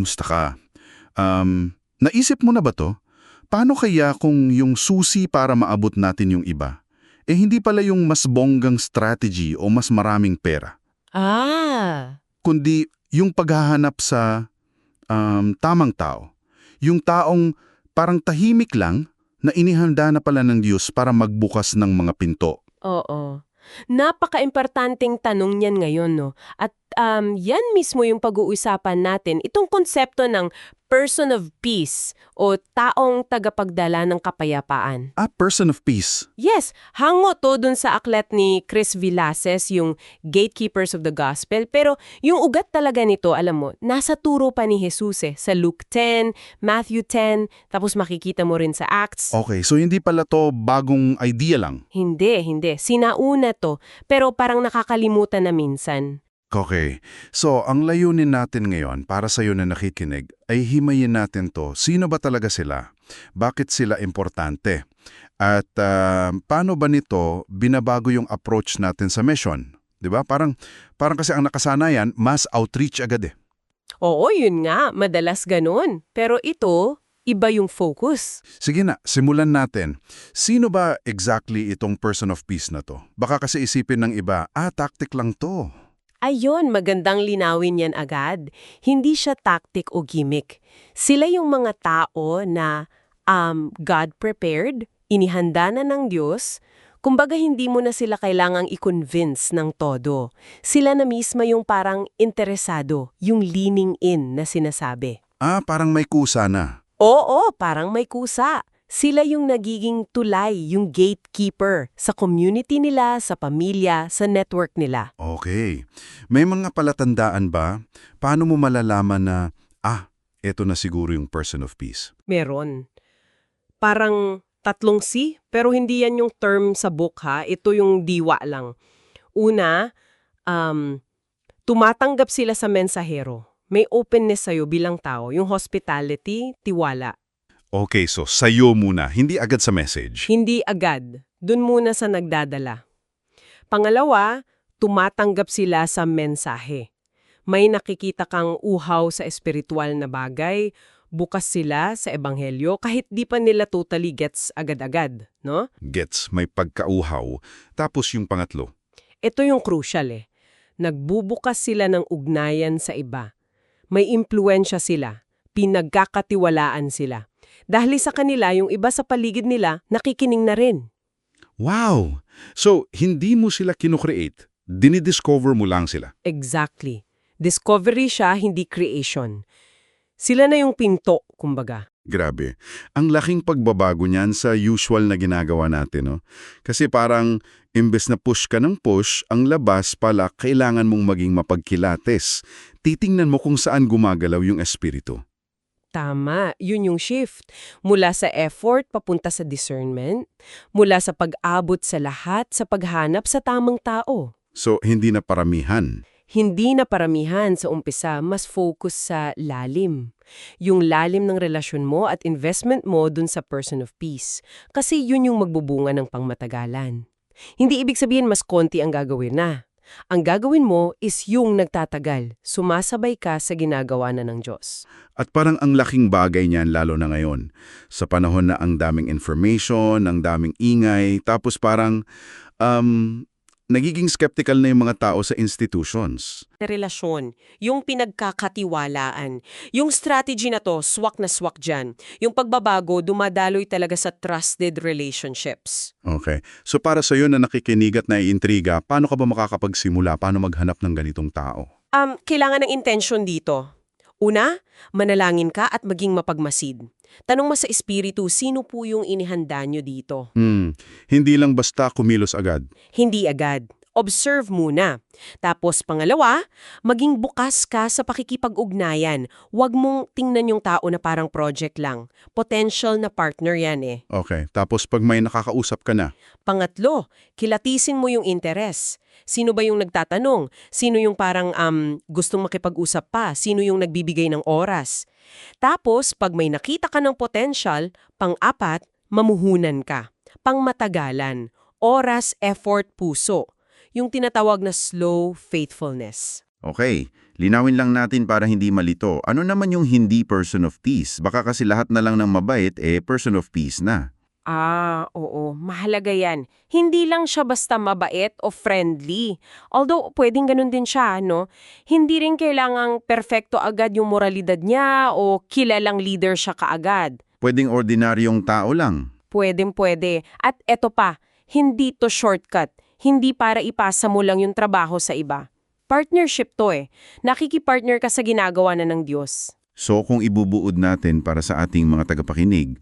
kumusta ka? Um, naisip mo na ba to? Paano kaya kung yung susi para maabot natin yung iba, eh hindi pala yung mas bonggang strategy o mas maraming pera, Ah, kundi yung paghahanap sa um, tamang tao. Yung taong parang tahimik lang na inihanda na pala ng Diyos para magbukas ng mga pinto. oo. Napaka-importanting tanong niyan ngayon, no? At um, yan mismo yung pag-uusapan natin, itong konsepto ng person of peace o taong tagapagdala ng kapayapaan. A person of peace. Yes, hango to dun sa aklat ni Chris Villases, yung Gatekeepers of the Gospel. Pero yung ugat talaga nito, alam mo, nasa turo pa ni Jesus eh. Sa Luke 10, Matthew 10, tapos makikita mo rin sa Acts. Okay, so hindi pala to bagong idea lang. Hindi, hindi. Sinauna to, pero parang nakakalimutan na minsan. Okay. So, ang layunin natin ngayon para sa iyo na nakikinig ay himayin natin to. Sino ba talaga sila? Bakit sila importante? At ah, paano ba nito binabago yung approach natin sa mission? 'Di ba? Parang parang kasi ang nakasanayan, mass outreach agad eh. Oo, yun nga. Madalas ganun. Pero ito, iba yung focus. Sige na, simulan natin. Sino ba exactly itong person of peace na to? Baka kasi isipin ng iba, ah, tactic lang to. Ayon, magandang linawin yan agad. Hindi siya tactic o gimmick. Sila yung mga tao na um, God prepared, inihanda na ng Diyos, kumbaga hindi mo na sila kailangang i-convince ng todo. Sila na misma yung parang interesado, yung leaning in na sinasabi. Ah, parang may kusa na. Oo, parang may kusa. Sila yung nagiging tulay, yung gatekeeper sa community nila, sa pamilya, sa network nila. Okay. May mga palatandaan ba? Paano mo malalaman na, ah, eto na siguro yung person of peace? Meron. Parang tatlong C, pero hindi yan yung term sa book ha. Ito yung diwa lang. Una, um, tumatanggap sila sa mensahero. May openness sa'yo bilang tao. Yung hospitality, tiwala. Okay, so sayo muna, hindi agad sa message. Hindi agad. Dun muna sa nagdadala. Pangalawa, tumatanggap sila sa mensahe. May nakikita kang uhaw sa espiritual na bagay, bukas sila sa ebanghelyo kahit di pa nila totally gets agad-agad, no? Gets, may pagkauhaw. Tapos yung pangatlo. Ito yung crucial eh. Nagbubukas sila ng ugnayan sa iba. May impluensya sila. Pinagkakatiwalaan sila. Dahil sa kanila, yung iba sa paligid nila, nakikining na rin. Wow! So, hindi mo sila kinocreate. Dinidiscover mo lang sila. Exactly. Discovery siya, hindi creation. Sila na yung pinto, kumbaga. Grabe. Ang laking pagbabago niyan sa usual na ginagawa natin, no? Kasi parang, imbes na push ka ng push, ang labas pala kailangan mong maging mapagkilates. Titingnan mo kung saan gumagalaw yung espiritu. Tama, yun yung shift. Mula sa effort papunta sa discernment, mula sa pag-abot sa lahat sa paghanap sa tamang tao. So, hindi na paramihan. Hindi na paramihan sa umpisa, mas focus sa lalim. Yung lalim ng relasyon mo at investment mo dun sa person of peace. Kasi yun yung magbubunga ng pangmatagalan. Hindi ibig sabihin mas konti ang gagawin na. Ang gagawin mo is yung nagtatagal. Sumasabay ka sa ginagawa na ng Diyos. At parang ang laking bagay niyan lalo na ngayon. Sa panahon na ang daming information, ang daming ingay, tapos parang um, nagiging skeptical na yung mga tao sa institutions. relasyon, yung pinagkakatiwalaan. Yung strategy na to, swak na swak dyan. Yung pagbabago, dumadaloy talaga sa trusted relationships. Okay. So para sa iyo na nakikinig at naiintriga, paano ka ba makakapagsimula? Paano maghanap ng ganitong tao? Um, kailangan ng intention dito. Una, manalangin ka at maging mapagmasid. Tanong mo sa espiritu, sino po yung inihanda nyo dito? Hmm, hindi lang basta kumilos agad. Hindi agad. Observe muna. Tapos pangalawa, maging bukas ka sa pakikipag-ugnayan. Huwag mong tingnan yung tao na parang project lang. Potential na partner yan eh. Okay. Tapos pag may nakakausap ka na, Pangatlo, kilatisin mo yung interes. Sino ba yung nagtatanong? Sino yung parang um, gustong makipag-usap pa? Sino yung nagbibigay ng oras? Tapos, pag may nakita ka ng potential, pang-apat, mamuhunan ka. Pangmatagalan, oras, effort, puso. Yung tinatawag na slow faithfulness. okay, Linawin lang natin para hindi malito. Ano naman yung hindi person of peace? Baka kasi lahat na lang ng mabait, eh person of peace na. Ah, oo. Mahalaga yan. Hindi lang siya basta mabait o friendly. Although, pwedeng ganun din siya, no? Hindi rin kailangang perfecto agad yung moralidad niya o kilalang leader siya kaagad. Pwedeng ordinaryong tao lang. Pwedeng pwede. At eto pa, hindi to shortcut. Hindi para ipasa mo lang yung trabaho sa iba. Partnership to eh. Nakikipartner ka sa ginagawa na ng Diyos. So kung ibubuod natin para sa ating mga tagapakinig,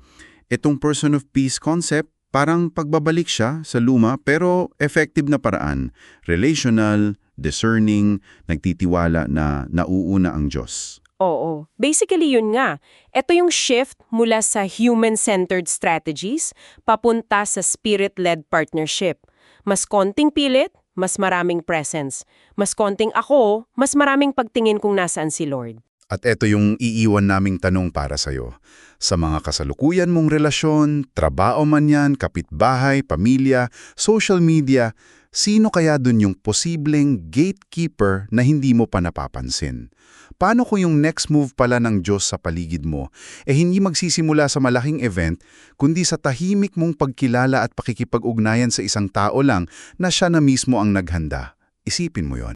itong person of peace concept parang pagbabalik siya sa luma pero effective na paraan, relational, discerning, nagtitiwala na nauuna ang Diyos. Oo. Basically yun nga. Ito yung shift mula sa human-centered strategies papunta sa spirit-led partnership. Mas konting pilit, mas maraming presence. Mas konting ako, mas maraming pagtingin kung nasaan si Lord. At ito yung iiwan naming tanong para sa'yo. Sa mga kasalukuyan mong relasyon, trabaho man yan, kapitbahay, pamilya, social media, sino kaya dun yung posibleng gatekeeper na hindi mo pa napapansin? Paano kung yung next move pala ng Diyos sa paligid mo, eh hindi magsisimula sa malaking event, kundi sa tahimik mong pagkilala at pakikipag-ugnayan sa isang tao lang na siya na mismo ang naghanda? Isipin mo yon.